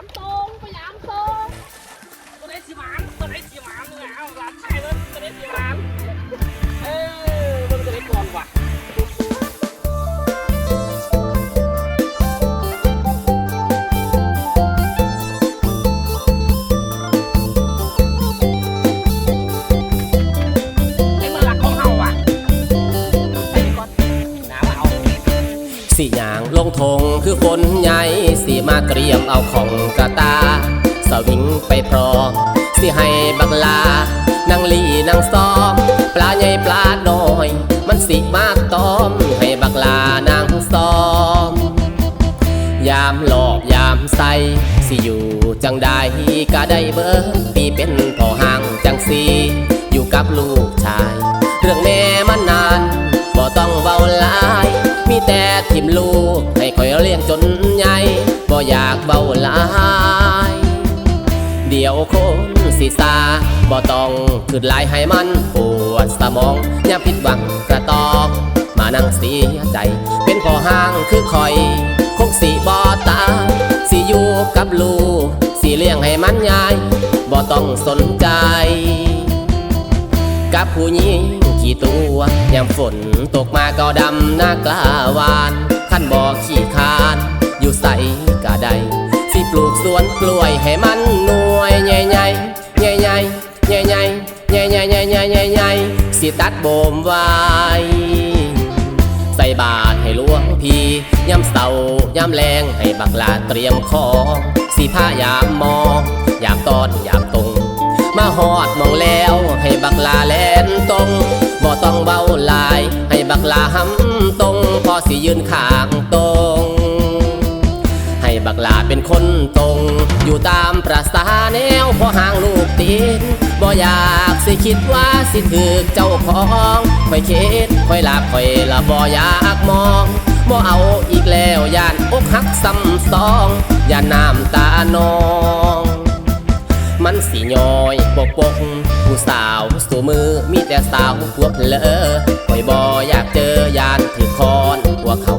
ามตรงไปยามตรงตัวไหนสีหวานตัวไหนสี สิย่างลงทงคือคนใหญ่สิมาเตรียมเอาของกระตา สวิงไปพร้อมสิให้บักลา นางลีนางซ้อมปลาใหญ่ปลาน้อย มันสิมาต้อม ให้บักลานางซ้อม ยามหลอกยามใสสิอยู่จังใดก็ได้เบิ้งปีเป็นพ่อห่างจังสีอยู่กับลูกชาย เรื่องแม่มันนานบ่ต้องเบาลาย มีแต่ทิมลูกให้คอยเลี้ยงจนใหญ่บ่อยากเบาลายเดี๋ยวคนสิซาบ่ต้องขึ้นลายให้มันปวดสมองอย่าผิดหวังกระตอก มานั่งเสียใจ เป็นพ่อห้างคือคอย คงสิบ่ตา สิอยู่กับลูกสิเลี้ยงให้มันใหญ่บ่ต้องสนใจ กับผู้หญิง ยามฝนตกมาก็ดำหน้ากล้าวานขั้นบ่ขี้คาน อยู่ใสก็ไดสิปลูกสวนกล้วยให้มันหน่วยใหญ่ใหญ่ใหญ่ใหญ่ใหญ่ใหญ่ใหญ่ใหญ่ใหญ่ใหญ่ใหญ่ใหญ่สิตัดโบมไว้ใส่บาตรให้หลวงพี่ยามเศร้ายามแรงให้บักลาเตรียมของสีผ้ายามมองยามตอดยามตรง มาหอดมองแล้วให้บักลาแลนตรง บ่ต้องเบาหลาย ให้บักลาหำตรงพอสิยืนข้างตรง ให้บักลาเป็นคนตรง อยู่ตามประสาแนวพอห่างลูกตีนบ่อยากสิคิดว่าสิถือเจ้าของค่อยคิดค่อยลับค่อยละบ่อยากมองบ่เอาอีกแล้วย่านอกหักซ้ำสองย่านน้ำตานอง มันสิย้อยปกปกผู้สาวสู่มือมีแต่สาวพวกเลอคอยบ่อยากเจอยานถือคอนพวเขา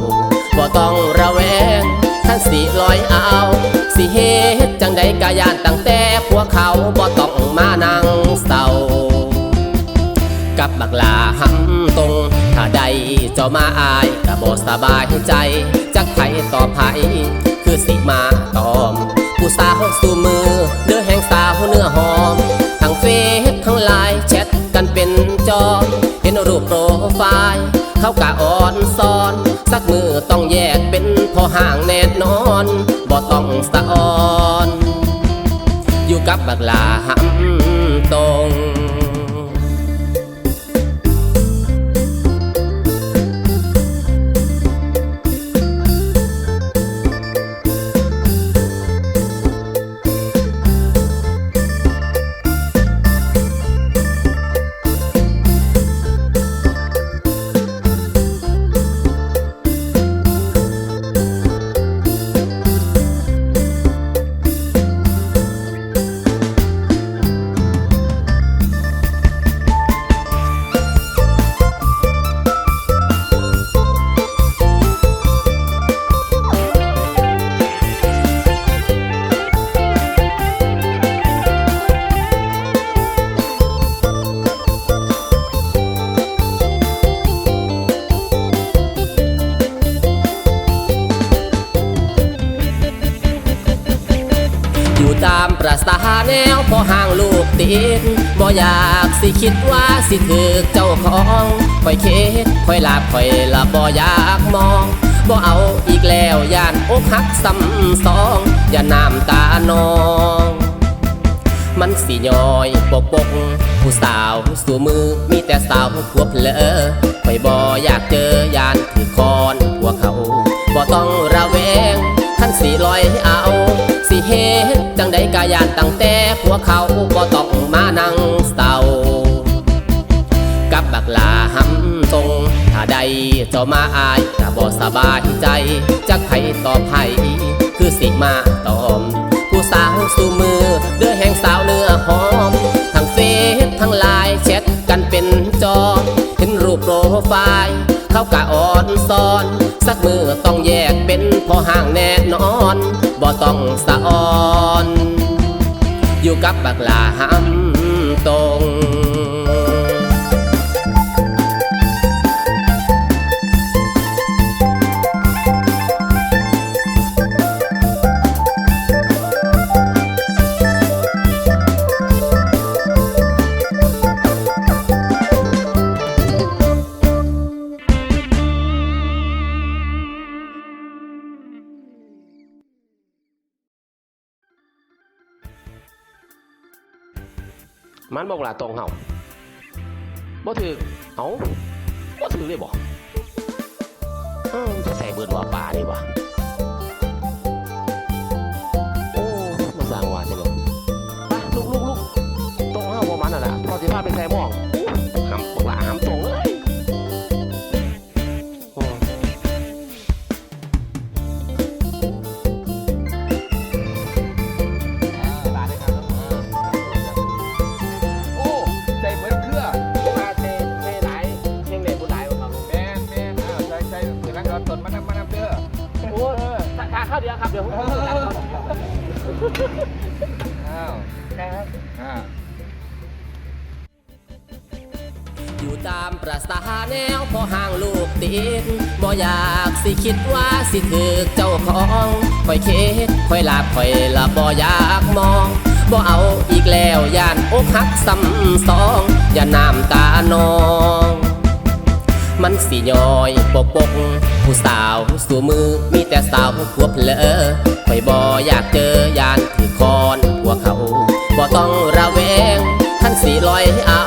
บ่ต้องระแวงท่านสิลอยเอาสิเฮ็ดจังใดกะยานตั้งแต่พวกเขาบ่ต้องมานั่งเศร้ากับบักลาหำตรง ถ้าใดเจ้ามาอายก็บ่สบายใจ จักไผต่อไผคือสิมาตอม ผู้สาวสู่มือ เด้อแห่งสาวเนื้อหอม ทั้งเฟซทั้งไลน์แชทกันเป็นจอเห็นรูปโปรไฟล์เขากะอ่อนซ้อน สักมือต้องแยกเป็นพอห่างแน่นอน บ่ต้องสะออน อยู่กับบักลาหำตรง ตามประสาแนวพอห่างลูกติดบ่อยากสิคิดว่าสิถือเจ้าของคอยคิดคอยหลับคอยละบ่อยากมองบ่เอาอีกแล้วย่านอกหักซ้ำสองอย่าน้ำตานอง มันสิย้อยปกปกผู้สาวสู่มือมีแต่สาวพวกเลอคอยบ่อยากเจอยานถือคอนพวกเขาบ่ต้องระแวง สิลอยเอา สิเฮ็ดจังใดกายานตั้งแต่พวกเขาบ่ต้องมานั่งเศร้ากับบักลาหำตรงถ้าใดเจ้ามาอายก็บ่สบายใจจักไผต่อไผคือสิมาตอม ผู้สาวสู่มือเดือแห่งสาวเนื้อหอม ทั้งเฟซทั้งไลน์แชทกันเป็นจอ เห็นรูปโปรไฟล์เขากะอ่อนซ้อน สักมือต้องแยกเป็นพอห่างแน่นอน บ่ต้องสะออน อยู่กับบักลาหำตรง มันบอกลาตรงเฮาบ่ถือเอาบ่ถือเลยบ่เออจะใส่เบิดว่าป่านี่บ่ำมานำเด้อโอ้ถ้าทางเข้าเดียวครับเดี๋ยวผมจะทางเข้าอ้าวครับอ่าอยู่ตามประสาแนวพอห่างลูกติดบ่อยากสิคิดว่าสิถือเจ้าของคอยคิดคอยลาบคอยละบ่อยากมองบ่เอาอีกแล้วย่านอกหักซ้ำสองอย่าน้ำตานอง มันสีย้อยปกปกผู้สาวสู่มือมีแต่สาวขวบเลอคอยบออยากเจอยานคือคอนหัวเขาบ่ต้องระแวงท่านสีลอยเอา